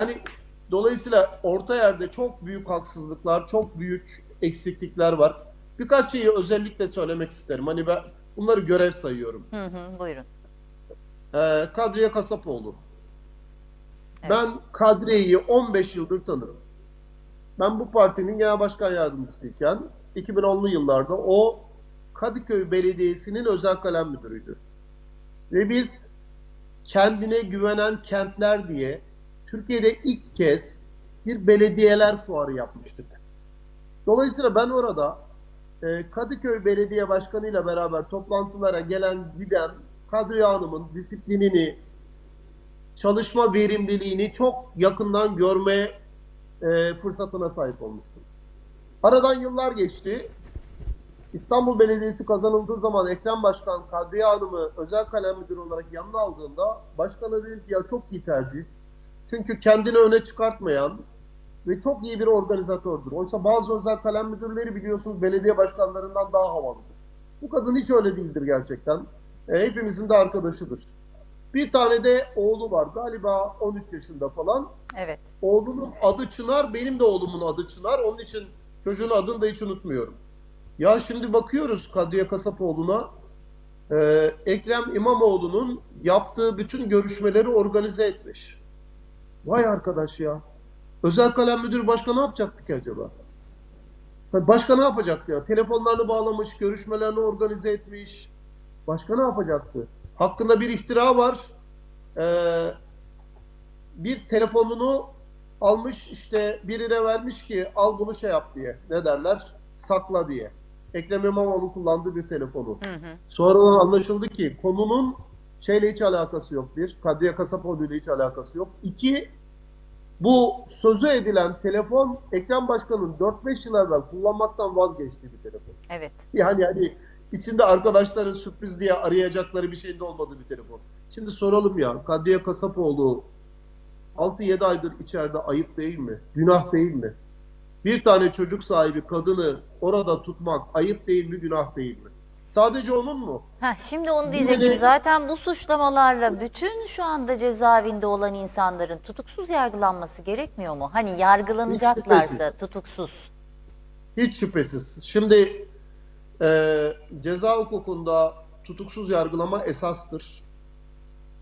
Yani dolayısıyla orta yerde çok büyük haksızlıklar, çok büyük eksiklikler var. Birkaç şeyi özellikle söylemek isterim. Hani ben bunları görev sayıyorum. Hı hı, buyurun. Ee, Kadriye Kasapoğlu. Evet. Ben Kadriye'yi 15 yıldır tanırım. Ben bu partinin genel başkan yardımcısıyken 2010'lu yıllarda o Kadıköy Belediyesi'nin özel kalem müdürüydü. Ve biz kendine güvenen kentler diye Türkiye'de ilk kez bir belediyeler fuarı yapmıştık. Dolayısıyla ben orada e, Kadıköy Belediye Başkanı ile beraber toplantılara gelen giden Kadriye Hanım'ın disiplinini, çalışma verimliliğini çok yakından görme e, fırsatına sahip olmuştum. Aradan yıllar geçti. İstanbul Belediyesi kazanıldığı zaman Ekrem Başkan Kadriye Hanım'ı özel kalem müdürü olarak yanına aldığında başkana dedim ki ya çok iyi tercih. Çünkü kendini öne çıkartmayan ve çok iyi bir organizatördür. Oysa bazı özel kalem müdürleri biliyorsunuz belediye başkanlarından daha havalıdır. Bu kadın hiç öyle değildir gerçekten. E, hepimizin de arkadaşıdır. Bir tane de oğlu var galiba 13 yaşında falan. Evet. Oğlunun adı Çınar, benim de oğlumun adı Çınar. Onun için çocuğun adını da hiç unutmuyorum. Ya şimdi bakıyoruz Kadriye Kasapoğlu'na. Ee, Ekrem İmamoğlu'nun yaptığı bütün görüşmeleri organize etmiş. Vay arkadaş ya. Özel kalem müdürü başka ne yapacaktı ki acaba? Başka ne yapacaktı ya? Telefonlarını bağlamış, görüşmelerini organize etmiş. Başka ne yapacaktı? Hakkında bir iftira var. Ee, bir telefonunu almış işte birine vermiş ki al bunu şey yap diye. Ne derler? Sakla diye. Ekrem İmamoğlu kullandığı bir telefonu. Hı hı. Sonradan anlaşıldı ki konunun şeyle hiç alakası yok bir. Kadriye Kasapoğlu ile hiç alakası yok. İki, bu sözü edilen telefon Ekrem Başkan'ın 4-5 yıl evvel kullanmaktan vazgeçtiği bir telefon. Evet. Yani hani içinde arkadaşların sürpriz diye arayacakları bir şeyin de olmadığı bir telefon. Şimdi soralım ya Kadriye Kasapoğlu 6-7 aydır içeride ayıp değil mi? Günah değil mi? Bir tane çocuk sahibi kadını orada tutmak ayıp değil mi, günah değil mi? Sadece onun mu? Heh, şimdi onu diyecektim. Zaten bu suçlamalarla bütün şu anda cezaevinde olan insanların tutuksuz yargılanması gerekmiyor mu? Hani yargılanacaklarsa tutuksuz. Hiç şüphesiz. Şimdi e, ceza hukukunda tutuksuz yargılama esastır.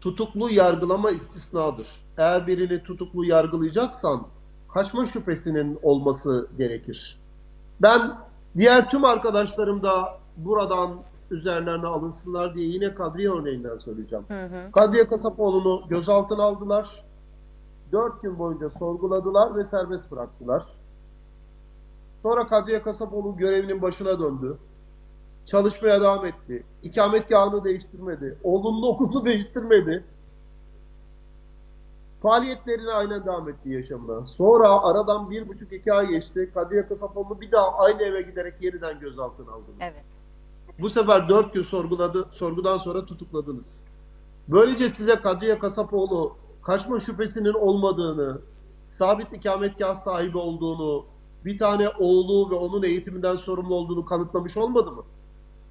Tutuklu yargılama istisnadır. Eğer birini tutuklu yargılayacaksan kaçma şüphesinin olması gerekir. Ben diğer tüm arkadaşlarım da buradan üzerlerine alınsınlar diye yine Kadriye örneğinden söyleyeceğim. Hı hı. Kadriye Kasapoğlu'nu gözaltına aldılar. Dört gün boyunca sorguladılar ve serbest bıraktılar. Sonra Kadriye Kasapoğlu görevinin başına döndü. Çalışmaya devam etti. İkametgahını değiştirmedi. Oğlunun okulunu değiştirmedi. Faaliyetlerine aynen devam etti yaşamına. Sonra aradan bir buçuk iki ay geçti. Kadriye Kasapoğlu bir daha aynı eve giderek yeniden gözaltına aldınız. Evet. Bu sefer dört gün sorguladı, sorgudan sonra tutukladınız. Böylece size Kadriye Kasapoğlu kaçma şüphesinin olmadığını, sabit ikametgah sahibi olduğunu, bir tane oğlu ve onun eğitiminden sorumlu olduğunu kanıtlamış olmadı mı?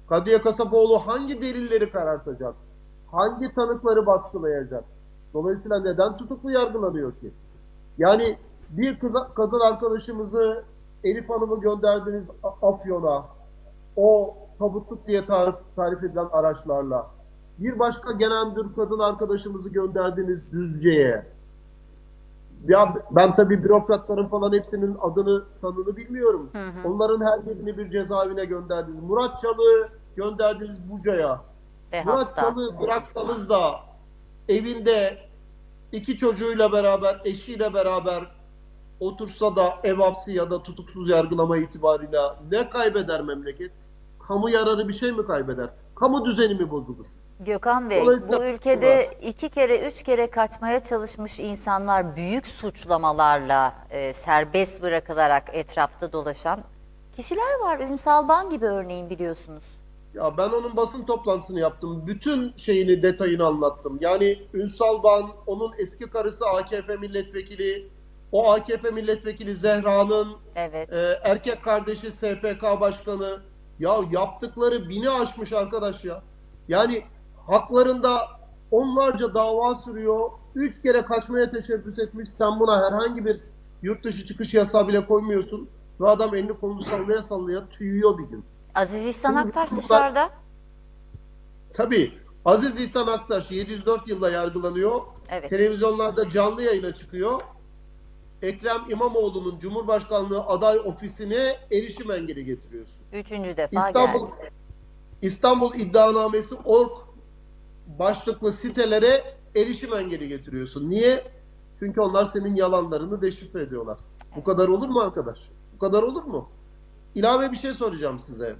Kadriye Kasapoğlu hangi delilleri karartacak? Hangi tanıkları baskılayacak? Dolayısıyla neden tutuklu yargılanıyor ki? Yani bir kız, kadın arkadaşımızı Elif Hanım'ı gönderdiniz Afyon'a. O tabutluk diye tarif, tarif edilen araçlarla. Bir başka genel müdür kadın arkadaşımızı gönderdiniz Düzce'ye. Ya ben tabii bürokratların falan hepsinin adını sanını bilmiyorum. Hı hı. Onların her birini bir cezaevine gönderdiniz. Murat Çalık'ı gönderdiniz Buca'ya. Murat. Çalık'ı bıraksanız da evinde iki çocuğuyla beraber, eşiyle beraber otursa da ev hapsi ya da tutuksuz yargılama itibarıyla ne kaybeder memleket? Kamu yararı bir şey mi kaybeder? Kamu düzeni mi bozulur? Gökhan Bey, bu ülkede iki kere, üç kere kaçmaya çalışmış insanlar büyük suçlamalarla e, serbest bırakılarak etrafta dolaşan kişiler var. Ünsal Ban gibi örneğin biliyorsunuz. Ya ben onun basın toplantısını yaptım. Bütün şeyini, detayını anlattım. Yani Ünsal Ban, onun eski karısı AKP milletvekili, o AKP milletvekili Zehra'nın Evet. Ee, erkek kardeşi SPK başkanı ya yaptıkları bini aşmış arkadaş ya. Yani haklarında onlarca dava sürüyor. Üç kere kaçmaya teşebbüs etmiş. Sen buna herhangi bir yurt dışı çıkış yasağı bile koymuyorsun. Ve adam elini kolunu sallaya sallaya tüyüyor bir gün. Aziz İhsan Aktaş dışarıda. Tabii Aziz İhsan Aktaş 704 yılda yargılanıyor. Evet. Televizyonlarda canlı yayına çıkıyor. Ekrem İmamoğlu'nun Cumhurbaşkanlığı aday ofisine erişim engeli getiriyorsun. Üçüncü defa İstanbul geldi. İstanbul iddianamesi org başlıklı sitelere erişim engeli getiriyorsun. Niye? Çünkü onlar senin yalanlarını deşifre ediyorlar. Bu kadar olur mu arkadaş? Bu kadar olur mu? İlave bir şey soracağım size.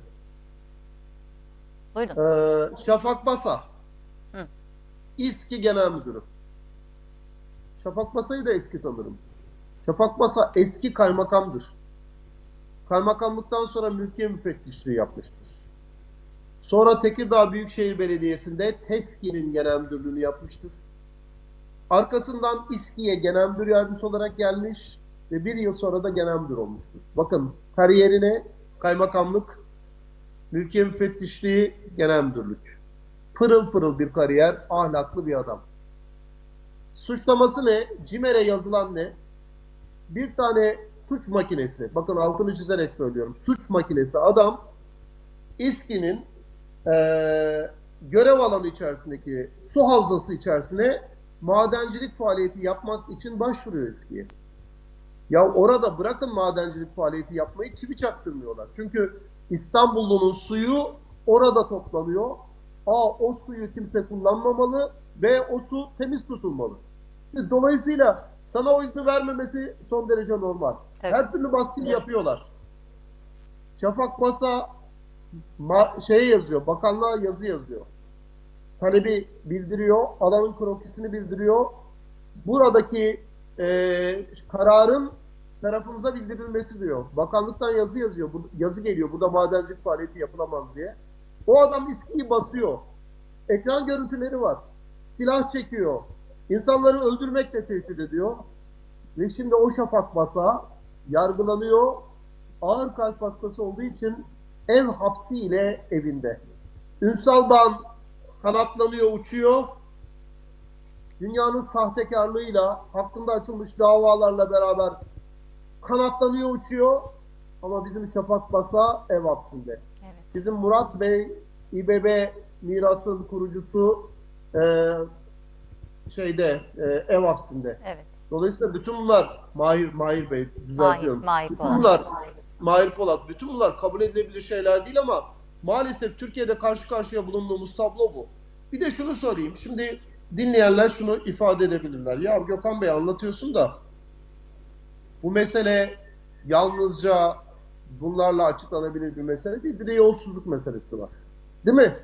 Buyurun. Ee, Şafak Basa. Hı. İSKİ Genel Müdürü. Şafak Basa'yı da eski tanırım. Şafak Basa eski kaymakamdır. Kaymakamlıktan sonra mülkiye müfettişliği yapmıştır. Sonra Tekirdağ Büyükşehir Belediyesi'nde TESKİ'nin genel müdürlüğünü yapmıştır. Arkasından İSKİ'ye genel müdür yardımcısı olarak gelmiş ve bir yıl sonra da genel müdür olmuştur. Bakın kariyerine kaymakamlık, mülkiye müfettişliği, genel müdürlük. Pırıl pırıl bir kariyer, ahlaklı bir adam. Suçlaması ne? CİMER'e yazılan ne? Bir tane suç makinesi, bakın altını çizerek söylüyorum. Suç makinesi adam İSKİ'nin eee, görev alanı içerisindeki su havzası içerisine madencilik faaliyeti yapmak için başvuruyor İSKİ'ye. Ya orada bırakın madencilik faaliyeti yapmayı çivi çaktırmıyorlar. Çünkü İstanbullu'nun suyu orada toplanıyor. A o suyu kimse kullanmamalı ve o su temiz tutulmalı. Dolayısıyla sana o izni vermemesi son derece normal. Tabii. Her türlü baskıyı yapıyorlar. Şafak Basa şeye yazıyor, bakanlığa yazı yazıyor. Talebi bildiriyor, alanın krokisini bildiriyor. Buradaki e, kararın tarafımıza bildirilmesi diyor. Bakanlıktan yazı yazıyor, yazı geliyor. Burada madencilik faaliyeti yapılamaz diye. O adam İSKİ'yi basıyor. Ekran görüntüleri var. Silah çekiyor. İnsanları öldürmekle tehdit ediyor. Ve şimdi o şafak basa yargılanıyor. Ağır kalp hastası olduğu için ev hapsiyle evinde. Ünsal Bağ'ın kanatlanıyor, uçuyor. Dünyanın sahtekarlığıyla, hakkında açılmış davalarla beraber kanatlanıyor, uçuyor. Ama bizim Şafak Basa ev hapsinde. Evet. Bizim Murat Bey, İBB mirasın kurucusu e, şeyde e, ev hapsinde. Evet. Dolayısıyla bütün bunlar Mahir Mahir Bey Mahir, düzeltiyorum. Mahir bütün Polat. bunlar Mahir Polat. Bütün bunlar kabul edilebilir şeyler değil ama maalesef Türkiye'de karşı karşıya bulunduğumuz tablo bu. Bir de şunu söyleyeyim. Şimdi dinleyenler şunu ifade edebilirler. Ya Gökhan Bey anlatıyorsun da bu mesele yalnızca bunlarla açıklanabilir bir mesele değil. Bir de yolsuzluk meselesi var. Değil mi?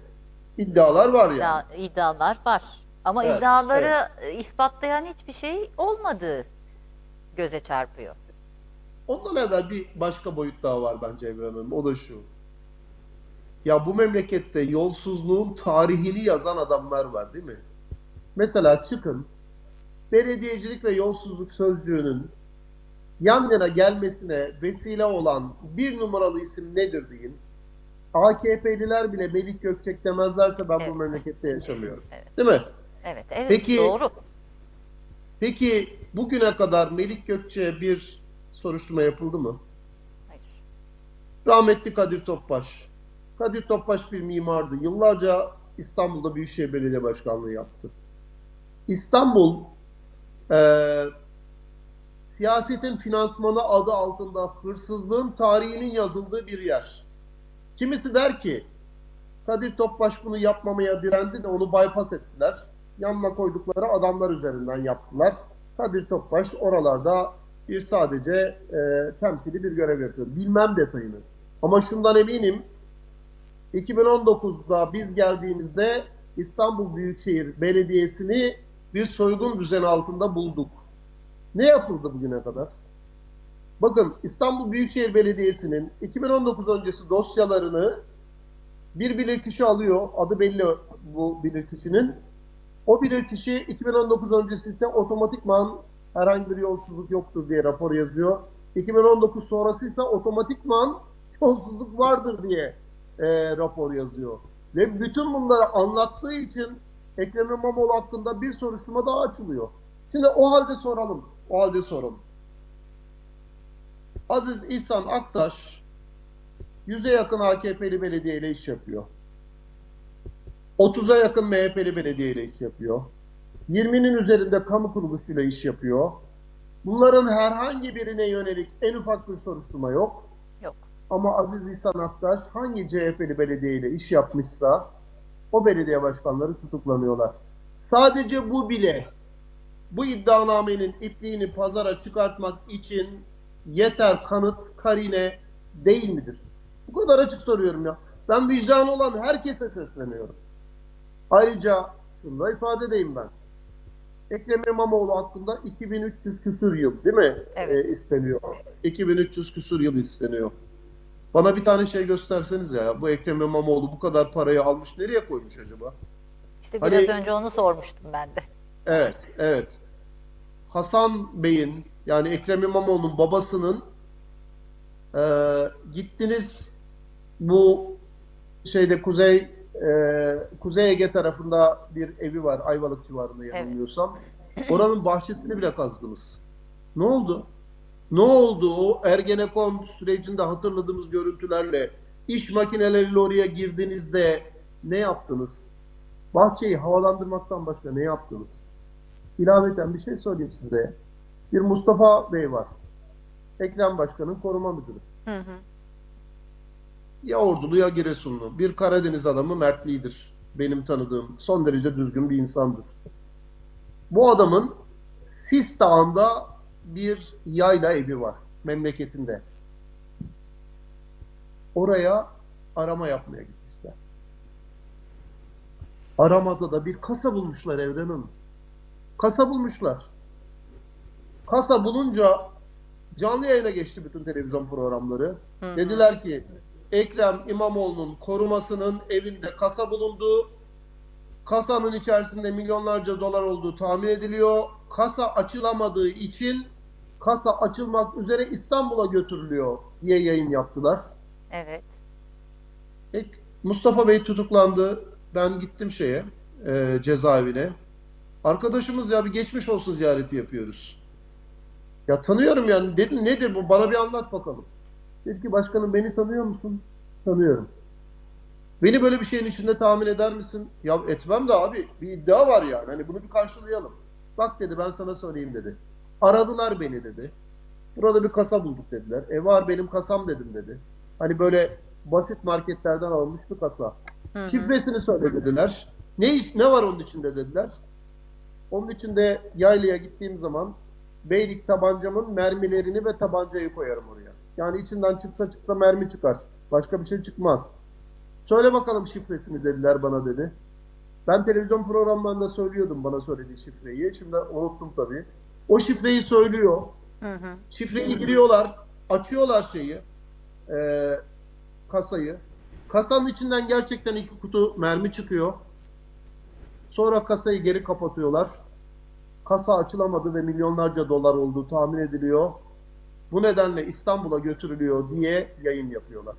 İddialar var yani. İddia- iddialar var. Ama Evet, iddiaları e, ispatlayan hiçbir şey olmadığı göze çarpıyor. Ondan evvel bir başka boyut daha var bence Evren Hanım. O da şu. Ya bu memlekette yolsuzluğun tarihini yazan adamlar var değil mi? Mesela çıkın belediyecilik ve yolsuzluk sözcüğünün yan yana gelmesine vesile olan bir numaralı isim nedir deyin. AKP'liler bile Melik Gökçek demezlerse ben bu Evet. memlekette yaşamıyorum. Evet. Değil mi? Evet, evet Peki- doğru. Peki bugüne kadar Melik Gökçek'e bir soruşturma yapıldı mı? Hayır. Rahmetli Kadir Topbaş. Kadir Topbaş bir mimardı. Yıllarca İstanbul'da Büyükşehir Belediye Başkanlığı yaptı. İstanbul eee, siyasetin finansmanı adı altında hırsızlığın tarihinin yazıldığı bir yer. Kimisi der ki Kadir Topbaş bunu yapmamaya direndi de onu bypass ettiler. Yanına koydukları adamlar üzerinden yaptılar. Kadir Topbaş oralarda bir sadece e, temsili bir görev yapıyor. Bilmem detayını. Ama şundan eminim 2019'da biz geldiğimizde İstanbul Büyükşehir Belediyesi'ni bir soygun düzeni altında bulduk. Ne yapıldı bugüne kadar? Bakın İstanbul Büyükşehir Belediyesi'nin 2019 öncesi dosyalarını bir bilirkişi alıyor. Adı belli bu bilirkişinin. O bilirkişi 2019 öncesi ise otomatikman herhangi bir yolsuzluk yoktur diye rapor yazıyor. 2019 sonrası ise otomatikman yolsuzluk vardır diye e, rapor yazıyor. Ve bütün bunları anlattığı için Ekrem İmamoğlu hakkında bir soruşturma daha açılıyor. Şimdi o halde soralım. O halde soralım. Aziz İhsan Aktaş 100'e yakın AKP'li belediyeyle iş yapıyor. 30'a yakın MHP'li belediyeyle iş yapıyor. 20'nin üzerinde kamu kuruluşuyla iş yapıyor. Bunların herhangi birine yönelik en ufak bir soruşturma yok. Yok. Ama Aziz İhsan Aktaş hangi CHP'li belediyeyle iş yapmışsa o belediye başkanları tutuklanıyorlar. Sadece bu bile bu iddianamenin ipliğini pazara çıkartmak için yeter kanıt, karine değil midir? Bu kadar açık soruyorum ya. Ben vicdanı olan herkese sesleniyorum. Ayrıca şunu da ifade edeyim ben. Ekrem İmamoğlu hakkında 2300 küsür yıl değil mi Evet. e, isteniyor? 2300 küsür yıl isteniyor. Bana bir tane şey gösterseniz ya. Bu Ekrem İmamoğlu bu kadar parayı almış nereye koymuş acaba? İşte Hani- biraz önce onu sormuştum ben de. Evet, evet. Hasan Bey'in yani Ekrem İmamoğlu'nun babasının eee, gittiniz bu şeyde Kuzey eee, Kuzey Ege tarafında bir evi var Ayvalık civarında yanılmıyorsam. Oranın bahçesini bile kazdınız. Ne oldu? Ne oldu o Ergenekon sürecinde hatırladığımız görüntülerle iş makineleriyle oraya girdiğinizde ne yaptınız? Bahçeyi havalandırmaktan başka ne yaptınız? İlaveten bir şey söyleyeyim size. Bir Mustafa Bey var. Ekrem Başkan'ın koruma müdürü. Hı hı. Ya Ordulu ya Giresunlu. Bir Karadeniz adamı mertliğidir. Benim tanıdığım son derece düzgün bir insandır. Bu adamın Sis Dağı'nda bir yayla evi var memleketinde. Oraya arama yapmaya gitmişler. Aramada da bir kasa bulmuşlar Evren Hanım. Kasa bulmuşlar. Kasa bulunca canlı yayına geçti bütün televizyon programları. Hı hı. Dediler ki Ekrem İmamoğlu'nun korumasının evinde kasa bulundu. Kasanın içerisinde milyonlarca dolar olduğu tahmin ediliyor. Kasa açılamadığı için kasa açılmak üzere İstanbul'a götürülüyor diye yayın yaptılar. Evet. Ek- Mustafa Bey tutuklandı. Ben gittim şeye, e, cezaevine. Arkadaşımız ya bir geçmiş olsun ziyareti yapıyoruz. Ya tanıyorum yani. Dedim nedir bu? Bana bir anlat bakalım. Dedi ki başkanım beni tanıyor musun? Tanıyorum. Beni böyle bir şeyin içinde tahmin eder misin? Ya etmem de abi bir iddia var yani. Hani bunu bir karşılayalım. Bak dedi ben sana söyleyeyim dedi. Aradılar beni dedi. Burada bir kasa bulduk dediler. E var benim kasam dedim dedi. Hani böyle basit marketlerden alınmış bir kasa. Hı hı. Şifresini söyle dediler. Ne ne var onun içinde dediler. Onun içinde yaylaya gittiğim zaman beylik tabancamın mermilerini ve tabancayı koyarım oraya. Yani içinden çıksa çıksa mermi çıkar. Başka bir şey çıkmaz. Söyle bakalım şifresini dediler bana dedi. Ben televizyon programlarında söylüyordum bana söylediği şifreyi. Şimdi unuttum tabii. O şifreyi söylüyor. Hı hı. Şifreyi giriyorlar, açıyorlar şeyi, e, kasayı. Kasanın içinden gerçekten iki kutu mermi çıkıyor. Sonra kasayı geri kapatıyorlar. Kasa açılamadı ve milyonlarca dolar olduğu tahmin ediliyor. Bu nedenle İstanbul'a götürülüyor diye yayın yapıyorlar.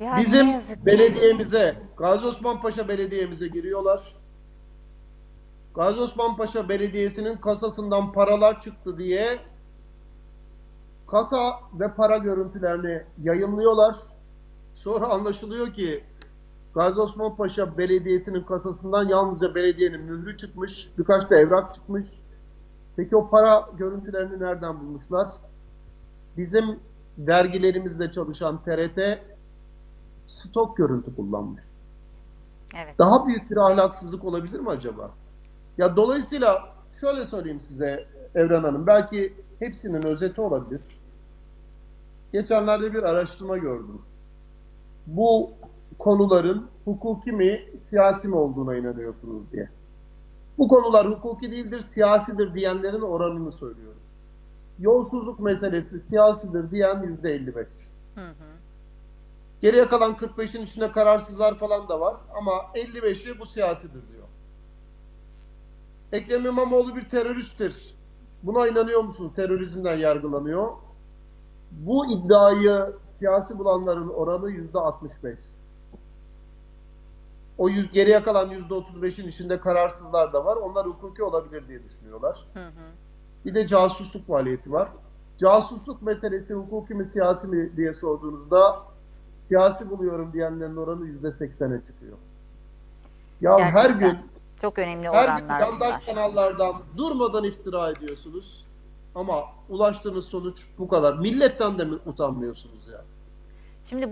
Yani Bizim belediyemize, Gazi Osman Paşa Belediye'mize giriyorlar. Gazi Osman Paşa Belediyesi'nin kasasından paralar çıktı diye kasa ve para görüntülerini yayınlıyorlar. Sonra anlaşılıyor ki Gazi Osman Paşa Belediyesi'nin kasasından yalnızca belediyenin mührü çıkmış, birkaç da evrak çıkmış. Peki o para görüntülerini nereden bulmuşlar? Bizim vergilerimizle çalışan TRT stok görüntü kullanmış. Evet. Daha büyük bir ahlaksızlık olabilir mi acaba? Ya dolayısıyla şöyle söyleyeyim size Evren Hanım, belki hepsinin özeti olabilir. Geçenlerde bir araştırma gördüm. Bu konuların hukuki mi, siyasi mi olduğuna inanıyorsunuz diye. Bu konular hukuki değildir, siyasidir diyenlerin oranını söylüyorum. Yolsuzluk meselesi siyasidir diyen yüzde 55. Hı hı. Geriye kalan 45'in içinde kararsızlar falan da var ama 55'i bu siyasidir diyor. Ekrem İmamoğlu bir teröristtir. Buna inanıyor musun? Terörizmden yargılanıyor. Bu iddiayı siyasi bulanların oranı yüzde 65. O yüz, geriye kalan %35'in içinde kararsızlar da var. Onlar hukuki olabilir diye düşünüyorlar. Bir de casusluk faaliyeti var. Casusluk meselesi hukuki mi siyasi mi diye sorduğunuzda siyasi buluyorum diyenlerin oranı %80'e çıkıyor. Ya her Gerçekten gün çok önemli her gün oranlar yandaş bunlar. kanallardan durmadan iftira ediyorsunuz. Ama ulaştığınız sonuç bu kadar. Milletten de mi utanmıyorsunuz ya? Şimdi